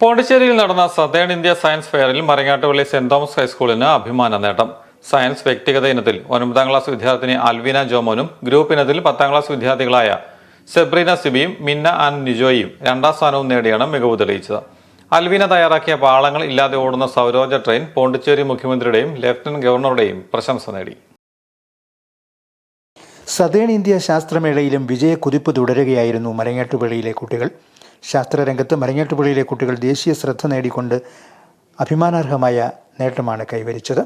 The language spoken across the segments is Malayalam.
പോണ്ടിച്ചേരിയിൽ നടന്ന സതേൺ ഇന്ത്യ സയൻസ് ഫെയറിൽ മരങ്ങാട്ടുപള്ളി സെന്റ് തോമസ് ഹൈസ്കൂളിന് അഭിമാന നേട്ടം. സയൻസ് വ്യക്തിഗത ഇനത്തിൽ ഒൻപതാം ക്ലാസ് വിദ്യാർത്ഥിനി അൽവിന ജോമോനും ഗ്രൂപ്പ് ഇനത്തിൽ പത്താം ക്ലാസ് വിദ്യാർത്ഥികളായ സെബ്രീന സിബിയും മിന്ന ആൻ നിജോയും രണ്ടാം സ്ഥാനവും നേടിയാണ് മികവ് തെളിയിച്ചത്. അൽവിന തയ്യാറാക്കിയ പാളങ്ങൾ ഇല്ലാതെ ഓടുന്ന സൗരോജ ട്രെയിൻ പോണ്ടിച്ചേരി മുഖ്യമന്ത്രിയുടെയും ലഫ്റ്റനന്റ് ഗവർണറുടെയും പ്രശംസ നേടി. സതേൺ ഇന്ത്യ ശാസ്ത്രമേളയിലും വിജയക്കുതിപ്പ് തുടരുകയായിരുന്നു മരങ്ങാട്ടുപള്ളിയിലെ കുട്ടികൾ. ശാസ്ത്രരംഗത്ത് മരങ്ങേട്ടുപുഴയിലെ കുട്ടികൾ ദേശീയ ശ്രദ്ധ നേടിക്കൊണ്ട് അഭിമാനാർഹമായ നേട്ടമാണ് കൈവരിച്ചത്.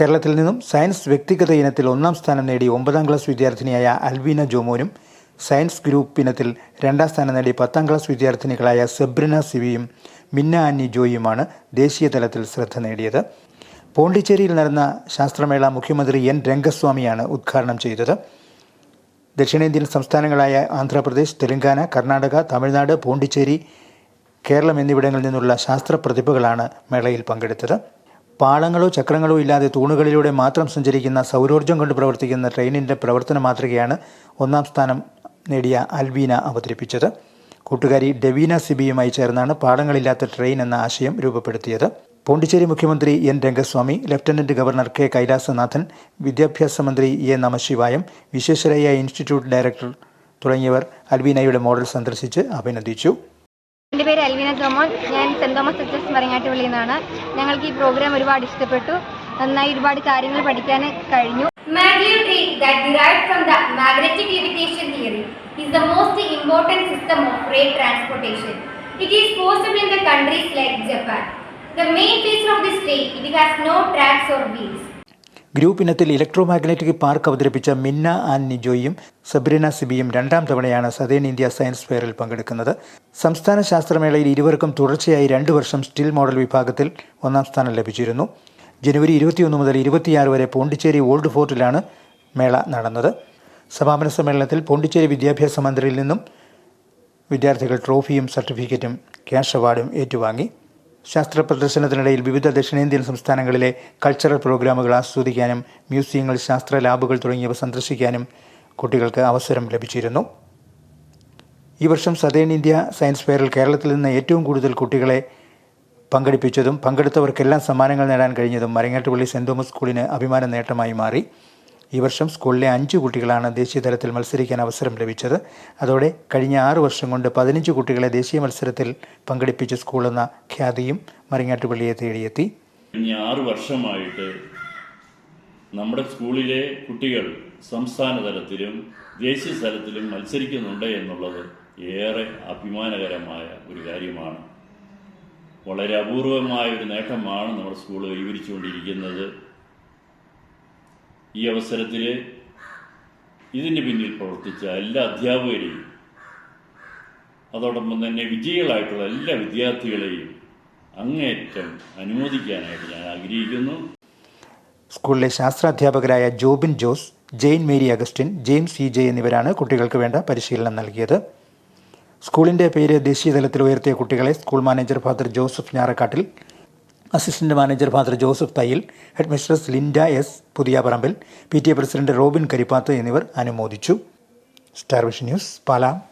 കേരളത്തിൽ നിന്നും സയൻസ് വ്യക്തിഗത ഇനത്തിൽ ഒന്നാം സ്ഥാനം നേടി ഒമ്പതാം ക്ലാസ് വിദ്യാർത്ഥിനിയായ അൽവീന ജോമോനും സയൻസ് ഗ്രൂപ്പ് ഇനത്തിൽ രണ്ടാം സ്ഥാനം നേടിയ പത്താം ക്ലാസ് വിദ്യാർത്ഥിനികളായ സെബ്രിന സിവിയും മിന്ന ആന്നി ജോയിയുമാണ് ദേശീയ തലത്തിൽ ശ്രദ്ധ നേടിയത്. പോണ്ടിച്ചേരിയിൽ നടന്ന ശാസ്ത്രമേള മുഖ്യമന്ത്രി എൻ രംഗസ്വാമിയാണ് ഉദ്ഘാടനം ചെയ്തത്. ദക്ഷിണേന്ത്യൻ സംസ്ഥാനങ്ങളായ ആന്ധ്രാപ്രദേശ് തെലങ്കാന കർണാടക തമിഴ്നാട് പോണ്ടിച്ചേരി കേരളം എന്നിവിടങ്ങളിൽ നിന്നുള്ള ശാസ്ത്ര പ്രതിഭകളാണ് മേളയിൽ പങ്കെടുത്തത്. പാളങ്ങളോ ചക്രങ്ങളോ ഇല്ലാതെ തൂണുകളിലൂടെ മാത്രം സഞ്ചരിക്കുന്ന സൗരോർജം കൊണ്ട് പ്രവർത്തിക്കുന്ന ട്രെയിനിന്റെ പ്രവർത്തന മാതൃകയാണ് ഒന്നാം സ്ഥാനം നേടിയ അൽവീന അവതരിപ്പിച്ചത്. കൂട്ടുകാരി ഡെവീന സിബിയുമായി ചേർന്നാണ് പാളങ്ങളില്ലാത്ത ട്രെയിൻ എന്ന ആശയം രൂപപ്പെടുത്തിയത്. പോണ്ടിച്ചേരി മുഖ്യമന്ത്രി N Rangaswamy lieutenant governor K Kailashnathan വിദ്യാഭ്യാസ മന്ത്രി A Namassivayam Visvesvaraya institute director തുടങ്ങിയവർ അൽവീനയുടെ മോഡൽ സന്ദർശിച്ച് അഭിനന്ദിച്ചു. എന്റെ പേര് അൽവീന തോമോൻ ഞാൻ സെന്റ് തോമസ് എച്ച് എസ് മരങ്ങാട്ടുപള്ളിയിൽ നിന്നാണ്. ഞങ്ങൾക്ക് ഈ പ്രോഗ്രാം ഒരുപാട് ഇഷ്ടപ്പെട്ടു. നന്നായി ഒരുപാട് കാര്യങ്ങൾ പഠിക്കാൻ കഴിഞ്ഞു. Maglev ray that derived from the magnetic levitation theory is the most important system of freight transportation. It is possible in the countries like Japan. The main feature of this train, it has no tracks or wheels. Group ഇനത്തിൽ ഇലക്ട്രോ മാഗ്നറ്റിക് പാർക്ക് അവതരിപ്പിച്ച മിന്ന ആൻ നിജോയും സബ്രീന സിബിയും രണ്ടാം തവണയാണ് സതേൺ ഇന്ത്യ സയൻസ് ഫെയറിൽ പങ്കെടുക്കുന്നത്. സംസ്ഥാന ശാസ്ത്രമേളയിൽ ഇരുവർക്കും തുടർച്ചയായി രണ്ടു വർഷം സ്റ്റിൽ മോഡൽ വിഭാഗത്തിൽ ഒന്നാം സ്ഥാനം ലഭിച്ചിരുന്നു. ജനുവരി ഇരുപത്തിയൊന്ന് മുതൽ ഇരുപത്തിയാറ് വരെ പോണ്ടിച്ചേരി ഓൾഡ് ഫോർട്ടിലാണ് മേള നടന്നത്. സമാപന സമ്മേളനത്തിൽ പോണ്ടിച്ചേരി വിദ്യാഭ്യാസ മന്ത്രിയിൽ നിന്നും വിദ്യാർത്ഥികൾ ട്രോഫിയും സർട്ടിഫിക്കറ്റും ക്യാഷ് അവാർഡും ഏറ്റുവാങ്ങി. ശാസ്ത്ര പ്രദർശനത്തിനിടയിൽ വിവിധ ദക്ഷിണേന്ത്യൻ സംസ്ഥാനങ്ങളിലെ കൾച്ചറൽ പ്രോഗ്രാമുകൾ ആസ്വദിക്കാനും മ്യൂസിയങ്ങൾ ശാസ്ത്ര ലാബുകൾ തുടങ്ങിയവ സന്ദർശിക്കാനും കുട്ടികൾക്ക് അവസരം ലഭിച്ചിരുന്നു. ഈ വർഷം സതേൺ ഇന്ത്യ സയൻസ് ഫെയറിൽ കേരളത്തിൽ നിന്ന് ഏറ്റവും കൂടുതൽ കുട്ടികളെ പങ്കെടുപ്പിച്ചതും പങ്കെടുത്തവർക്കെല്ലാം സമ്മാനങ്ങൾ നേടാൻ കഴിഞ്ഞതും മരങ്ങാട്ടുപള്ളി സെന്റ് തോമസ് സ്കൂളിന് അഭിമാന നേട്ടമായി മാറി. ഈ വർഷം സ്കൂളിലെ അഞ്ച് കുട്ടികളാണ് ദേശീയ തലത്തിൽ മത്സരിക്കാൻ അവസരം ലഭിച്ചത്. അതോടെ കഴിഞ്ഞ ആറ് വർഷം കൊണ്ട് പതിനഞ്ച് കുട്ടികളെ ദേശീയ മത്സരത്തിൽ പങ്കെടുപ്പിച്ച എന്ന ഖ്യാതിയും മറിങ്ങാട്ടുപള്ളിയെ തേടിയെത്തി. കഴിഞ്ഞ ആറ് വർഷമായിട്ട് നമ്മുടെ സ്കൂളിലെ കുട്ടികൾ സംസ്ഥാന തലത്തിലും ദേശീയ തലത്തിലും മത്സരിക്കുന്നുണ്ട് എന്നുള്ളത് ഏറെ അഭിമാനകരമായ ഒരു കാര്യമാണ്. വളരെ അപൂർവമായ ഒരു നേട്ടമാണ് നമ്മുടെ സ്കൂൾ കൈവരിച്ചുകൊണ്ടിരിക്കുന്നത്. ഈ അവസരത്തിൽ ഇതിന് പിന്നിൽ പ്രവർത്തിച്ച എല്ലാ അധ്യാപകരെയും അതോടൊപ്പം തന്നെ വിജയികളായിട്ടുള്ള എല്ലാ വിദ്യാർത്ഥികളെയും അങ്ങേറ്റം അനുമോദിക്കാനായിട്ട് ഞാൻ ആഗ്രഹിക്കുന്നു. സ്കൂളിലെ ശാസ്ത്രാധ്യാപകരായ Jobin Jose Jain Mary Augustine James C J എന്നിവരാണ് കുട്ടികൾക്ക് വേണ്ട പരിശീലനം നൽകിയത്. സ്കൂളിന്റെ പേര് ദേശീയ തലത്തിൽ ഉയർത്തിയ കുട്ടികളെ school manager father Joseph Njarakkattil assistant manager father Joseph Thayyil head mistress Linda S Puthiyaparambil P T A president Robin Karippath എന്നിവർ അനുമോദിച്ചു. Star vision news പാലാം.